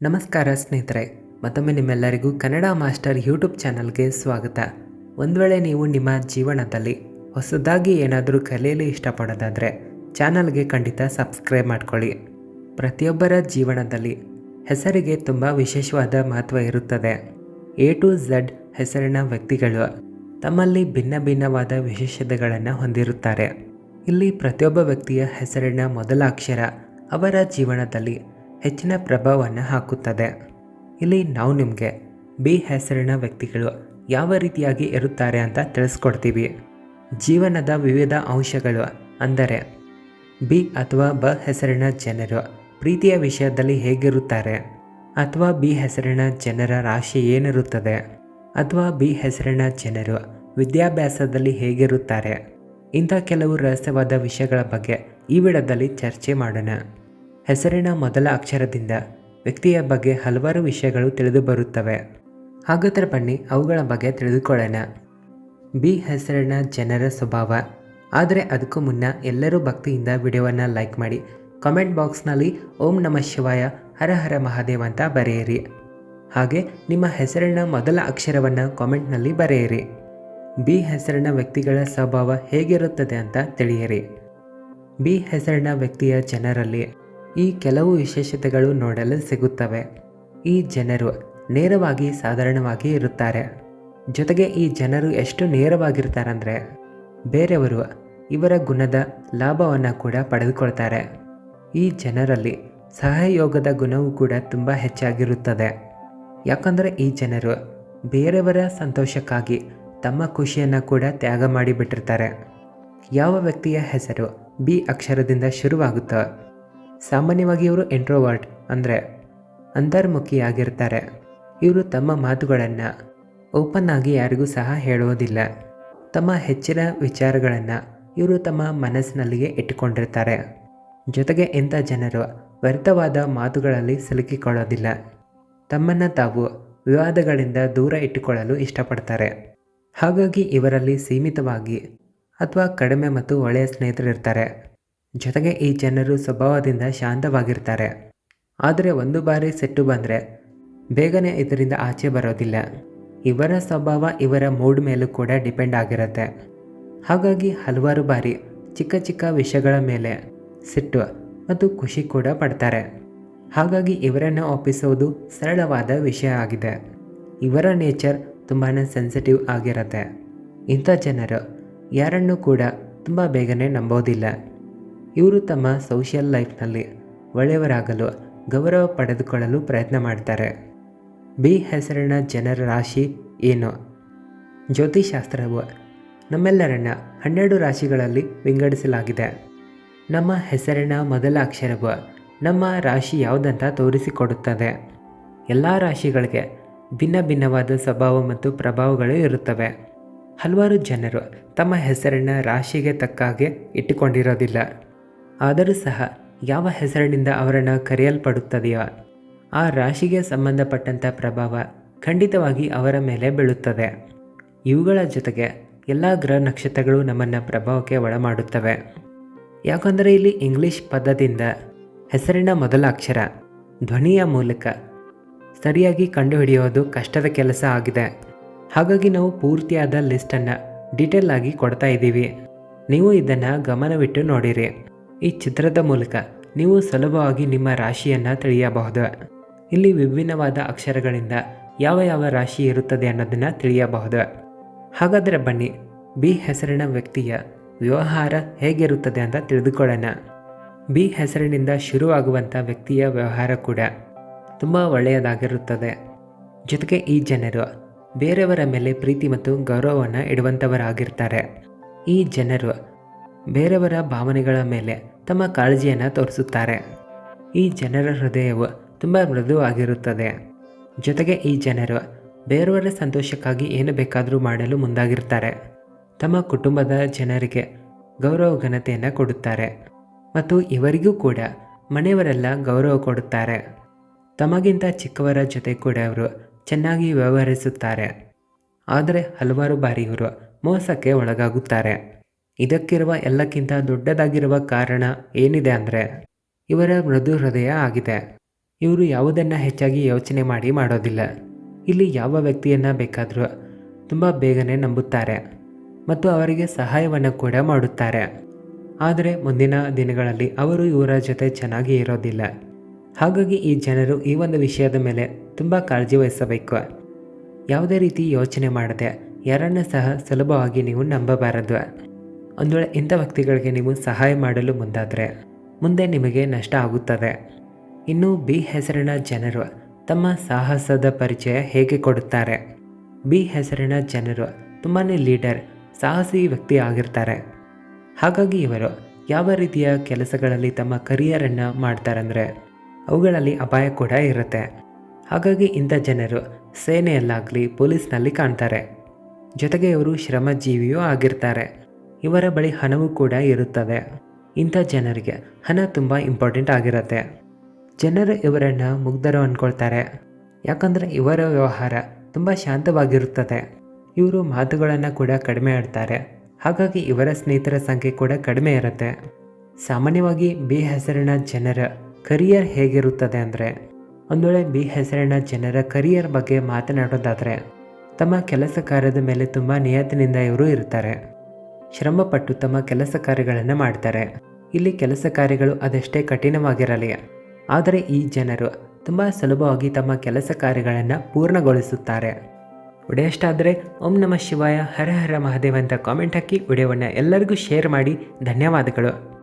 ನಮಸ್ಕಾರ ಸ್ನೇಹಿತರೆ, ಮತ್ತೊಮ್ಮೆ ನಿಮ್ಮೆಲ್ಲರಿಗೂ ಕನ್ನಡ ಮಾಸ್ಟರ್ ಯೂಟ್ಯೂಬ್ ಚಾನಲ್ಗೆ ಸ್ವಾಗತ. ಒಂದು ವೇಳೆ ನೀವು ನಿಮ್ಮ ಜೀವನದಲ್ಲಿ ಹೊಸದಾಗಿ ಏನಾದರೂ ಕಲಿಯಲು ಇಷ್ಟಪಡೋದಾದರೆ ಚಾನಲ್ಗೆ ಖಂಡಿತ ಸಬ್ಸ್ಕ್ರೈಬ್ ಮಾಡ್ಕೊಳ್ಳಿ. ಪ್ರತಿಯೊಬ್ಬರ ಜೀವನದಲ್ಲಿ ಹೆಸರಿಗೆ ತುಂಬ ವಿಶೇಷವಾದ ಮಹತ್ವ ಇರುತ್ತದೆ. ಎ ಟು ಝಡ್ ಹೆಸರಿನ ವ್ಯಕ್ತಿಗಳು ತಮ್ಮಲ್ಲಿ ಭಿನ್ನ ಭಿನ್ನವಾದ ವಿಶೇಷತೆಗಳನ್ನು ಹೊಂದಿರುತ್ತಾರೆ. ಇಲ್ಲಿ ಪ್ರತಿಯೊಬ್ಬ ವ್ಯಕ್ತಿಯ ಹೆಸರಿನ ಮೊದಲ ಅಕ್ಷರ ಅವರ ಜೀವನದಲ್ಲಿ ಹೆಚ್ಚಿನ ಪ್ರಭಾವವನ್ನು ಹಾಕುತ್ತದೆ. ಇಲ್ಲಿ ನಾವು ನಿಮಗೆ ಬಿ ಹೆಸರಿನ ವ್ಯಕ್ತಿಗಳು ಯಾವ ರೀತಿಯಾಗಿ ಇರುತ್ತಾರೆ ಅಂತ ತಿಳಿಸ್ಕೊಡ್ತೀವಿ. ಜೀವನದ ವಿವಿಧ ಅಂಶಗಳು ಅಂದರೆ ಬಿ ಅಥವಾ ಬ ಹೆಸರಿನ ಜನರು ಪ್ರೀತಿಯ ವಿಷಯದಲ್ಲಿ ಹೇಗಿರುತ್ತಾರೆ ಅಥವಾ ಬಿ ಹೆಸರಿನ ಜನರ ರಾಶಿ ಏನಿರುತ್ತದೆ ಅಥವಾ ಬಿ ಹೆಸರಿನ ಜನರು ವಿದ್ಯಾಭ್ಯಾಸದಲ್ಲಿ ಹೇಗಿರುತ್ತಾರೆ. ಇಂಥ ಕೆಲವು ರಹಸ್ಯವಾದ ವಿಷಯಗಳ ಬಗ್ಗೆ ಈ ವಿಡದಲ್ಲಿ ಚರ್ಚೆ ಮಾಡೋಣ. ಹೆಸರಿನ ಮೊದಲ ಅಕ್ಷರದಿಂದ ವ್ಯಕ್ತಿಯ ಬಗ್ಗೆ ಹಲವಾರು ವಿಷಯಗಳು ತಿಳಿದು ಬರುತ್ತವೆ ಹಾಗಾದರೆ ಬನ್ನಿ, ಅವುಗಳ ಬಗ್ಗೆ ತಿಳಿದುಕೊಳ್ಳೋಣ. ಬಿ ಹೆಸರಿನ ಜನರ ಸ್ವಭಾವ. ಆದರೆ ಅದಕ್ಕೂ ಮುನ್ನ ಎಲ್ಲರೂ ಭಕ್ತಿಯಿಂದ ವಿಡಿಯೋವನ್ನು ಲೈಕ್ ಮಾಡಿ, ಕಾಮೆಂಟ್ ಬಾಕ್ಸ್ನಲ್ಲಿ ಓಂ ನಮ ಶಿವಾಯ, ಹರ ಹರ ಮಹಾದೇವ್ ಅಂತ ಬರೆಯಿರಿ. ಹಾಗೆ ನಿಮ್ಮ ಹೆಸರಿನ ಮೊದಲ ಅಕ್ಷರವನ್ನು ಕಾಮೆಂಟ್ನಲ್ಲಿ ಬರೆಯಿರಿ. ಬಿ ಹೆಸರಿನ ವ್ಯಕ್ತಿಗಳ ಸ್ವಭಾವ ಹೇಗಿರುತ್ತದೆ ಅಂತ ತಿಳಿಯಿರಿ. ಬಿ ಹೆಸರಿನ ವ್ಯಕ್ತಿಯ ಜನರಲ್ಲಿ. ಈ ಕೆಲವು ವಿಶೇಷತೆಗಳು ನೋಡಲು ಸಿಗುತ್ತವೆ. ಈ ಜನರು ನೇರವಾಗಿ ಸಾಧಾರಣವಾಗಿ ಇರುತ್ತಾರೆ. ಜೊತೆಗೆ ಈ ಜನರು ಎಷ್ಟು ನೇರವಾಗಿರ್ತಾರಂದರೆ ಬೇರೆಯವರು ಇವರ ಗುಣದ ಲಾಭವನ್ನು ಕೂಡ ಪಡೆದುಕೊಳ್ತಾರೆ. ಈ ಜನರಲ್ಲಿ ಸಹಯೋಗದ ಗುಣವೂ ಕೂಡ ತುಂಬ ಹೆಚ್ಚಾಗಿರುತ್ತದೆ. ಯಾಕಂದರೆ ಈ ಜನರು ಬೇರೆಯವರ ಸಂತೋಷಕ್ಕಾಗಿ ತಮ್ಮ ಖುಷಿಯನ್ನು ಕೂಡ ತ್ಯಾಗ ಮಾಡಿಬಿಟ್ಟಿರ್ತಾರೆ. ಯಾವ ವ್ಯಕ್ತಿಯ ಹೆಸರು ಬಿ ಅಕ್ಷರದಿಂದ ಶುರುವಾಗುತ್ತೋ ಸಾಮಾನ್ಯವಾಗಿ ಇವರು ಎಂಟ್ರೋವರ್ಟ್ ಅಂದರೆ ಅಂತರ್ಮುಖಿಯಾಗಿರ್ತಾರೆ. ಇವರು ತಮ್ಮ ಮಾತುಗಳನ್ನು ಓಪನ್ ಆಗಿ ಯಾರಿಗೂ ಸಹ ಹೇಳುವುದಿಲ್ಲ. ತಮ್ಮ ಹೆಚ್ಚಿನ ವಿಚಾರಗಳನ್ನು ಇವರು ತಮ್ಮ ಮನಸ್ಸಿನಲ್ಲಿಯೇ ಇಟ್ಟುಕೊಂಡಿರ್ತಾರೆ. ಜೊತೆಗೆ ಇಂಥ ಜನರು ವ್ಯರ್ಥವಾದ ಮಾತುಗಳಲ್ಲಿ ಸಿಲುಕಿಕೊಳ್ಳೋದಿಲ್ಲ. ತಮ್ಮನ್ನು ತಾವು ವಿವಾದಗಳಿಂದ ದೂರ ಇಟ್ಟುಕೊಳ್ಳಲು ಇಷ್ಟಪಡ್ತಾರೆ. ಹಾಗಾಗಿ ಇವರಲ್ಲಿ ಸೀಮಿತವಾಗಿ ಅಥವಾ ಕಡಿಮೆ ಮತ್ತು ಒಳ್ಳೆಯ ಸ್ನೇಹಿತರಿರ್ತಾರೆ. ಜೊತೆಗೆ ಈ ಜನರು ಸ್ವಭಾವದಿಂದ ಶಾಂತವಾಗಿರ್ತಾರೆ. ಆದರೆ ಒಂದು ಬಾರಿ ಸೆಟ್ಟು ಬಂದರೆ ಬೇಗನೆ ಇದರಿಂದ ಆಚೆ ಬರೋದಿಲ್ಲ. ಇವರ ಸ್ವಭಾವ ಇವರ ಮೂಡ್ ಮೇಲೂ ಕೂಡ ಡಿಪೆಂಡ್ ಆಗಿರುತ್ತೆ. ಹಾಗಾಗಿ ಹಲವಾರು ಬಾರಿ ಚಿಕ್ಕ ಚಿಕ್ಕ ವಿಷಯಗಳ ಮೇಲೆ ಸಿಟ್ಟು ಮತ್ತು ಖುಷಿ ಕೂಡ ಪಡ್ತಾರೆ. ಹಾಗಾಗಿ ಇವರನ್ನು ಒಪ್ಪಿಸೋದು ಸರಳವಾದ ವಿಷಯ ಆಗಿದೆ. ಇವರ ನೇಚರ್ ತುಂಬಾ ಸೆನ್ಸಿಟಿವ್ ಆಗಿರುತ್ತೆ. ಇಂಥ ಜನರು ಯಾರನ್ನೂ ಕೂಡ ತುಂಬ ಬೇಗನೆ ನಂಬೋದಿಲ್ಲ. ಇವರು ತಮ್ಮ ಸೋಷಿಯಲ್ ಲೈಫ್ನಲ್ಲಿ ಒಳ್ಳೆಯವರಾಗಲು ಗೌರವ ಪಡೆದುಕೊಳ್ಳಲು ಪ್ರಯತ್ನ ಮಾಡ್ತಾರೆ. ಬಿ ಹೆಸರಿನ ಜನರ ರಾಶಿ ಏನು? ಜ್ಯೋತಿಷಾಸ್ತ್ರವು ನಮ್ಮೆಲ್ಲರನ್ನ ಹನ್ನೆರಡು ರಾಶಿಗಳಲ್ಲಿ ವಿಂಗಡಿಸಲಾಗಿದೆ. ನಮ್ಮ ಹೆಸರಿನ ಮೊದಲ ಅಕ್ಷರವು ನಮ್ಮ ರಾಶಿ ಯಾವುದಂತ ತೋರಿಸಿಕೊಡುತ್ತದೆ. ಎಲ್ಲ ರಾಶಿಗಳಿಗೆ ಭಿನ್ನ ಭಿನ್ನವಾದ ಸ್ವಭಾವ ಮತ್ತು ಪ್ರಭಾವಗಳು ಇರುತ್ತವೆ. ಹಲವಾರು ಜನರು ತಮ್ಮ ಹೆಸರಿನ ರಾಶಿಗೆ ತಕ್ಕ ಹಾಗೆ ಇಟ್ಟುಕೊಂಡಿರೋದಿಲ್ಲ. ಆದರೂ ಸಹ ಯಾವ ಹೆಸರಿನಿಂದ ಅವರನ್ನು ಕರೆಯಲ್ಪಡುತ್ತದೆಯೋ ಆ ರಾಶಿಗೆ ಸಂಬಂಧಪಟ್ಟಂಥ ಪ್ರಭಾವ ಖಂಡಿತವಾಗಿ ಅವರ ಮೇಲೆ ಬೀಳುತ್ತದೆ. ಇವುಗಳ ಜೊತೆಗೆ ಎಲ್ಲ ಗ್ರಹ ನಕ್ಷತ್ರಗಳು ನಮ್ಮನ್ನು ಪ್ರಭಾವಕ್ಕೆ ಒಳಮಾಡುತ್ತವೆ. ಯಾಕಂದರೆ ಇಲ್ಲಿ ಇಂಗ್ಲಿಷ್ ಪದದಿಂದ ಹೆಸರಿನ ಮೊದಲ ಅಕ್ಷರ ಧ್ವನಿಯ ಮೂಲಕ ಸರಿಯಾಗಿ ಕಂಡುಹಿಡಿಯೋದು ಕಷ್ಟದ ಕೆಲಸ ಆಗಿದೆ. ಹಾಗಾಗಿ ನಾವು ಪೂರ್ತಿಯಾದ ಲಿಸ್ಟನ್ನು ಡೀಟೇಲ್ ಆಗಿ ಕೊಡ್ತಾ ಇದ್ದೀವಿ. ನೀವು ಇದನ್ನು ಗಮನವಿಟ್ಟು ನೋಡಿರಿ. ಈ ಚಿತ್ರದ ಮೂಲಕ ನೀವು ಸುಲಭವಾಗಿ ನಿಮ್ಮ ರಾಶಿಯನ್ನು ತಿಳಿಯಬಹುದು. ಇಲ್ಲಿ ವಿಭಿನ್ನವಾದ ಅಕ್ಷರಗಳಿಂದ ಯಾವ ಯಾವ ರಾಶಿ ಇರುತ್ತದೆ ಅನ್ನೋದನ್ನು ತಿಳಿಯಬಹುದು. ಹಾಗಾದರೆ ಬನ್ನಿ, ಬಿ ಹೆಸರಿನ ವ್ಯಕ್ತಿಯ ವ್ಯವಹಾರ ಹೇಗಿರುತ್ತದೆ ಅಂತ ತಿಳಿದುಕೊಳ್ಳೋಣ. ಬಿ ಹೆಸರಿನಿಂದ ಶುರುವಾಗುವಂಥ ವ್ಯಕ್ತಿಯ ವ್ಯವಹಾರ ಕೂಡ ತುಂಬ ಒಳ್ಳೆಯದಾಗಿರುತ್ತದೆ. ಜೊತೆಗೆ ಈ ಜನರು ಬೇರೆಯವರ ಮೇಲೆ ಪ್ರೀತಿ ಮತ್ತು ಗೌರವವನ್ನು ಇಡುವಂಥವರಾಗಿರ್ತಾರೆ ಈ ಜನರು ಬೇರೆಯವರ ಭಾವನೆಗಳ ಮೇಲೆ ತಮ್ಮ ಕಾಳಜಿಯನ್ನು ತೋರಿಸುತ್ತಾರೆ. ಈ ಜನರ ಹೃದಯವು ತುಂಬ ಮೃದುವಾಗಿರುತ್ತದೆ. ಜೊತೆಗೆ ಈ ಜನರು ಬೇರೆಯವರ ಸಂತೋಷಕ್ಕಾಗಿ ಏನು ಬೇಕಾದರೂ ಮಾಡಲು ಮುಂದಾಗಿರ್ತಾರೆ ತಮ್ಮ ಕುಟುಂಬದ ಜನರಿಗೆ ಗೌರವ ಘನತೆಯನ್ನು ಕೊಡುತ್ತಾರೆ. ಮತ್ತು ಇವರಿಗೂ ಕೂಡ ಮನೆಯವರೆಲ್ಲ ಗೌರವ ಕೊಡುತ್ತಾರೆ. ತಮಗಿಂತ ಚಿಕ್ಕವರ ಜೊತೆ ಕೂಡ ಅವರು ಚೆನ್ನಾಗಿ ವ್ಯವಹರಿಸುತ್ತಾರೆ. ಆದರೆ ಹಲವಾರು ಬಾರಿ ಇವರು ಮೋಸಕ್ಕೆ ಒಳಗಾಗುತ್ತಾರೆ. ಇದಕ್ಕಿರುವ ಎಲ್ಲಕ್ಕಿಂತ ದೊಡ್ಡದಾಗಿರುವ ಕಾರಣ ಏನಿದೆ ಅಂದರೆ, ಇವರ ಮೃದು ಹೃದಯ ಆಗಿದೆ. ಇವರು ಯಾವುದನ್ನು ಹೆಚ್ಚಾಗಿ ಯೋಚನೆ ಮಾಡಿ ಮಾಡೋದಿಲ್ಲ. ಇಲ್ಲಿ ಯಾವ ವ್ಯಕ್ತಿಯನ್ನು ಬೇಕಾದರೂ ತುಂಬ ಬೇಗನೆ ನಂಬುತ್ತಾರೆ ಮತ್ತು ಅವರಿಗೆ ಸಹಾಯವನ್ನು ಕೂಡ ಮಾಡುತ್ತಾರೆ. ಆದರೆ ಮುಂದಿನ ದಿನಗಳಲ್ಲಿ ಅವರು ಇವರ ಜೊತೆ ಚೆನ್ನಾಗಿ ಇರೋದಿಲ್ಲ. ಹಾಗಾಗಿ ಈ ಜನರು ಈ ಒಂದು ವಿಷಯದ ಮೇಲೆ ತುಂಬ ಕಾಳಜಿ ವಹಿಸಬೇಕು. ಯಾವುದೇ ರೀತಿ ಯೋಚನೆ ಮಾಡದೆ ಯಾರನ್ನು ಸಹ ಸುಲಭವಾಗಿ ನೀವು ನಂಬಬಾರದು. ಒಂದು ವೇಳೆ ಇಂಥ ವ್ಯಕ್ತಿಗಳಿಗೆ ನೀವು ಸಹಾಯ ಮಾಡಲು ಮುಂದಾದರೆ ಮುಂದೆ ನಿಮಗೆ ನಷ್ಟ ಆಗುತ್ತದೆ. ಇನ್ನು ಬಿ ಹೆಸರಿನ ಜನರು ತಮ್ಮ ಸಾಹಸದ ಪರಿಚಯ ಹೇಗೆ ಕೊಡುತ್ತಾರೆ? ಬಿ ಹೆಸರಿನ ಜನರು ತುಂಬಾ ಲೀಡರ್, ಸಾಹಸಿ ವ್ಯಕ್ತಿ ಆಗಿರ್ತಾರೆ. ಹಾಗಾಗಿ ಇವರು ಯಾವ ರೀತಿಯ ಕೆಲಸಗಳಲ್ಲಿ ತಮ್ಮ ಕರಿಯರನ್ನು ಮಾಡ್ತಾರಂದರೆ ಅವುಗಳಲ್ಲಿ ಅಪಾಯ ಕೂಡ ಇರುತ್ತೆ. ಹಾಗಾಗಿ ಇಂಥ ಜನರು ಸೇನೆಯಲ್ಲಾಗಲಿ, ಪೊಲೀಸ್ನಲ್ಲಿ ಕಾಣ್ತಾರೆ. ಜೊತೆಗೆ ಇವರು ಶ್ರಮಜೀವಿಯೂ ಆಗಿರ್ತಾರೆ. ಇವರ ಬಳಿ ಹಣವೂ ಕೂಡ ಇರುತ್ತದೆ ಇಂಥ ಜನರಿಗೆ ಹಣ ತುಂಬ ಇಂಪಾರ್ಟೆಂಟ್ ಆಗಿರುತ್ತೆ. ಜನರು ಇವರನ್ನು ಮುಗ್ಧರು ಅಂದ್ಕೊಳ್ತಾರೆ ಯಾಕಂದರೆ ಇವರ ವ್ಯವಹಾರ ತುಂಬ ಶಾಂತವಾಗಿರುತ್ತದೆ. ಇವರು ಮಾತುಗಳನ್ನು ಕೂಡ ಕಡಿಮೆ ಆಡ್ತಾರೆ. ಹಾಗಾಗಿ ಇವರ ಸ್ನೇಹಿತರ ಸಂಖ್ಯೆ ಕೂಡ ಕಡಿಮೆ ಇರುತ್ತೆ. ಸಾಮಾನ್ಯವಾಗಿ ಬಿ ಹೆಸರಿನ ಜನರ ಕರಿಯರ್ ಹೇಗಿರುತ್ತದೆ ಅಂದರೆ ಒಂದು ವೇಳೆ ಬಿ ಹೆಸರಿನ ಜನರ ಕರಿಯರ್ ಬಗ್ಗೆ ಮಾತನಾಡೋದಾದರೆ, ತಮ್ಮ ಕೆಲಸ ಕಾರ್ಯದ ಮೇಲೆ ತುಂಬ ನಿಯತ್ತಿನಿಂದ ಇವರು ಇರ್ತಾರೆ. ಶ್ರಮಪಟ್ಟು ತಮ್ಮ ಕೆಲಸ ಕಾರ್ಯಗಳನ್ನು ಮಾಡ್ತಾರೆ. ಇಲ್ಲಿ ಕೆಲಸ ಕಾರ್ಯಗಳು ಅದಷ್ಟೇ ಕಠಿಣವಾಗಿರಲಿ. ಆದರೆ ಈ ಜನರು ತುಂಬ ಸುಲಭವಾಗಿ ತಮ್ಮ ಕೆಲಸ ಕಾರ್ಯಗಳನ್ನು ಪೂರ್ಣಗೊಳಿಸುತ್ತಾರೆ. ವಿಡಿಯೋ ಓಂ ನಮಃ ಶಿವಾಯ ಹರ ಹರ ಮಹಾದೇವ ಅಂತ ಕಾಮೆಂಟ್ ಹಾಕಿ ವಿಡಿಯೋವನ್ನು ಎಲ್ಲರಿಗೂ ಶೇರ್ ಮಾಡಿ. ಧನ್ಯವಾದಗಳು.